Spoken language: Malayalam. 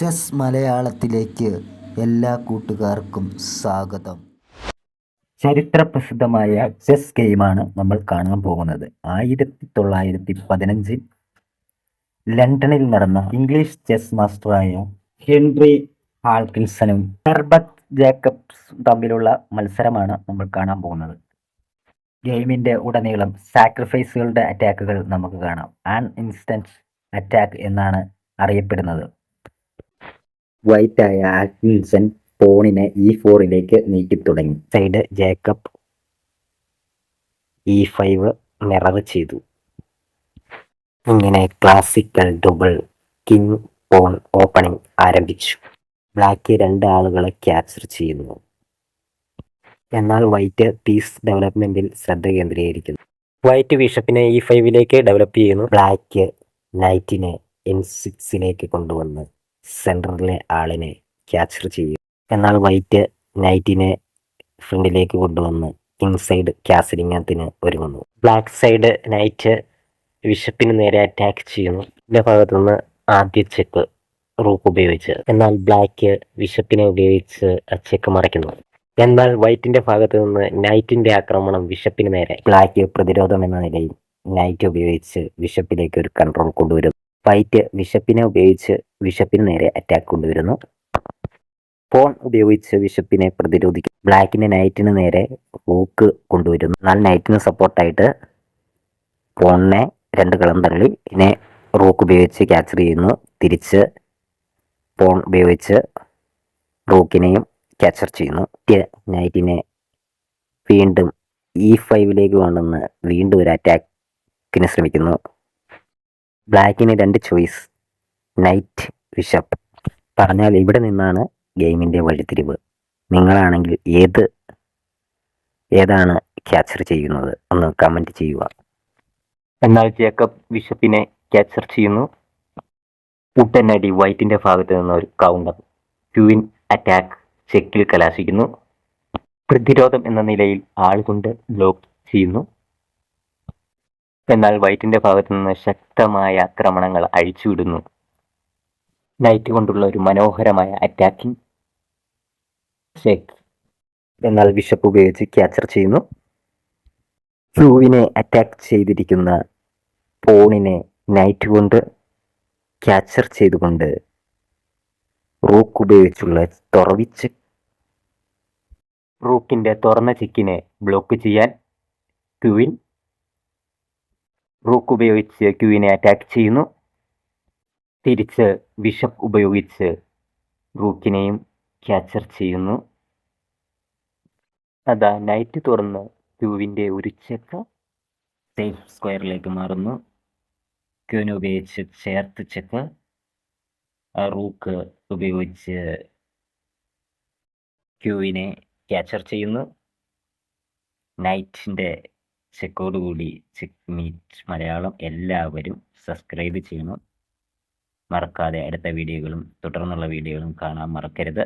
ചെസ് മലയാളത്തിലേക്ക് എല്ലാ കൂട്ടുകാർക്കും സ്വാഗതം. ചരിത്രപ്രസിദ്ധമായ ചെസ് ഗെയിമാണ് നമ്മൾ കാണാൻ പോകുന്നത്. ആയിരത്തി തൊള്ളായിരത്തി പതിനഞ്ചിൽ ലണ്ടനിൽ നടന്ന ഇംഗ്ലീഷ് ചെസ് മാസ്റ്ററായ ഹെൻറി ഹാൾക്കിൻസണും ഹെർബത്ത് ജേക്കബ്സ് തമ്മിലുള്ള മത്സരമാണ് നമ്മൾ കാണാൻ പോകുന്നത്. ഗെയിമിന്റെ ഉടനീളം സാക്രിഫൈസുകളുടെ അറ്റാക്കുകൾ നമുക്ക് കാണാം. ആൻ ഇൻസ്റ്റന്റ് അറ്റാക്ക് എന്നാണ് അറിയപ്പെടുന്നത്. വൈറ്റായ ആറ്റ്കിൻസൺ പോണിനെ ഇ ഫോറിലേക്ക് നീക്കി തുടങ്ങി side Jacob E five mirror ചെയ്തു. ഇങ്ങനെ classical double king pawn opening ആരംഭിച്ചു. ബ്ലാക്ക് രണ്ട് ആളുകളെ ക്യാപ്ചർ ചെയ്യുന്നു. എന്നാൽ വൈറ്റ് പീസ് ഡെവലപ്മെന്റിൽ ശ്രദ്ധ കേന്ദ്രീകരിക്കുന്നു. വൈറ്റ് ബിഷപ്പിനെ ഇ ഫൈവിലേക്ക് ഡെവലപ്പ് ചെയ്യുന്നു. ബ്ലാക്ക് നൈറ്റിനെ എൻ സിക്സിലേക്ക് കൊണ്ടുവന്ന്. സെന്ററിലെ ആളിനെ ക്യാച്ചർ ചെയ്യും. എന്നാൽ വൈറ്റ് നൈറ്റിനെ ഫ്രണ്ടിലേക്ക് കൊണ്ടുവന്ന് കിങ് സൈഡ് ക്യാസലിംഗത്തിന് ഒരുങ്ങുന്നു. ബ്ലാക്ക് സൈഡ് നൈറ്റ് ബിഷപ്പിന് നേരെ അറ്റാക്ക് ചെയ്യുന്നു. എന്റെ ഭാഗത്തു നിന്ന് ആദ്യ ചെക്ക് റൂക്ക് ഉപയോഗിച്ച്. എന്നാൽ ബ്ലാക്ക് ബിഷപ്പിനെ ഉപയോഗിച്ച് ചെക്ക് മറയ്ക്കുന്നു. എന്നാൽ വൈറ്റിന്റെ ഭാഗത്തു നിന്ന് നൈറ്റിന്റെ ആക്രമണം ബിഷപ്പിന് നേരെ. ബ്ലാക്ക് പ്രതിരോധം എന്ന നിലയിൽ നൈറ്റ് ഉപയോഗിച്ച് ബിഷപ്പിലേക്ക് ഒരു കൺട്രോൾ കൊണ്ടുവരുന്നു. വൈറ്റ് ബിഷപ്പിനെ ഉപയോഗിച്ച് ബിഷപ്പിന് നേരെ അറ്റാക്ക് കൊണ്ടുവരുന്നു. പോൺ ഉപയോഗിച്ച് ബിഷപ്പിനെ പ്രതിരോധിക്കും ബ്ലാക്കിന്റെ നൈറ്റിന് നേരെ ഹൂക്ക് കൊണ്ടുവരുന്നു. എന്നാൽ നൈറ്റിന് സപ്പോർട്ടായിട്ട് പോണിനെ രണ്ട് കളം തള്ളി. ഇതിനെ റൂക്ക് ഉപയോഗിച്ച് ക്യാച്ചർ ചെയ്യുന്നു. തിരിച്ച് പോൺ ഉപയോഗിച്ച് റൂക്കിനെയും ക്യാച്ചർ ചെയ്യുന്നു. നൈറ്റിനെ വീണ്ടും ഇ ഫൈവിലേക്ക് കൊണ്ടുവന്ന് വീണ്ടും ഒരു അറ്റാക്കിന് ശ്രമിക്കുന്നു. ബ്ലാക്കിന് രണ്ട് ചോയ്സ് നൈറ്റ് ബിഷപ്പ് പറഞ്ഞാൽ ഇവിടെ നിന്നാണ് ഗെയിമിന്റെ വഴിത്തിരിവ്. നിങ്ങളാണെങ്കിൽ ഏത് ഏതാണ് ക്യാച്ചർ ചെയ്യുന്നത്? ഒന്ന് കമന്റ് ചെയ്യുക. എന്നാൽ ജേക്കബ് ബിഷപ്പിനെ ക്യാച്ചർ ചെയ്യുന്നു. പുട്ടനടി വൈറ്റിന്റെ ഭാഗത്ത് നിന്ന് ഒരു കൗണ്ടർ ക്യൂവിൻ അറ്റാക്ക് ചെക്കിൽ കലാശിക്കുന്നു. പ്രതിരോധം എന്ന നിലയിൽ ആളുകൊണ്ട് ബ്ലോക്ക് ചെയ്യുന്നു. എന്നാൽ വൈറ്റിന്റെ ഭാഗത്ത് നിന്ന് ശക്തമായ ആക്രമണങ്ങൾ അഴിച്ചുവിടുന്നു. നൈറ്റ് കൊണ്ടുള്ള ഒരു മനോഹരമായ അറ്റാക്കിംഗ് ചെക്ക് എന്നാൽ ബിഷപ്പ് ഉപയോഗിച്ച് ക്യാച്ചർ ചെയ്യുന്നു. ഫ്ലൂവിനെ അറ്റാക്ക് ചെയ്തിരിക്കുന്ന പോണിനെ നൈറ്റ് കൊണ്ട് ക്യാച്ചർ ചെയ്തുകൊണ്ട് റൂക്ക് ഉപയോഗിച്ചുള്ള തുറവിച്ച് റൂക്കിന്റെ തുറന്ന ചിക്കിനെ ബ്ലോക്ക് ചെയ്യാൻ ക്യൂവിൻ റൂക്ക് ഉപയോഗിച്ച് ക്യൂവിനെ അറ്റാക്ക് ചെയ്യുന്നു. തിരിച്ച് ബിഷപ്പ് ഉപയോഗിച്ച് റൂക്കിനെയും ക്യാച്ചർ ചെയ്യുന്നു. അതാ നൈറ്റ് തുറന്ന് ക്യൂവിന്റെ ഒരു ചെക്ക് സേഫ് സ്ക്വയറിലേക്ക് മാറുന്നു. ക്യൂവിനെ ഉപയോഗിച്ച് ചേർത്ത് ചെക്ക്. ആ റൂക്ക് ഉപയോഗിച്ച് ക്യൂവിനെ ക്യാച്ചർ ചെയ്യുന്നു. നൈറ്റിന്റെ ചെക്കോടുകൂടി ചെക്ക് മീറ്റ് മലയാളം എല്ലാവരും സബ്സ്ക്രൈബ് ചെയ്യണം മറക്കാതെ അടുത്ത വീഡിയോകളും തുടർന്നുള്ള വീഡിയോകളും കാണാൻ മറക്കരുത്.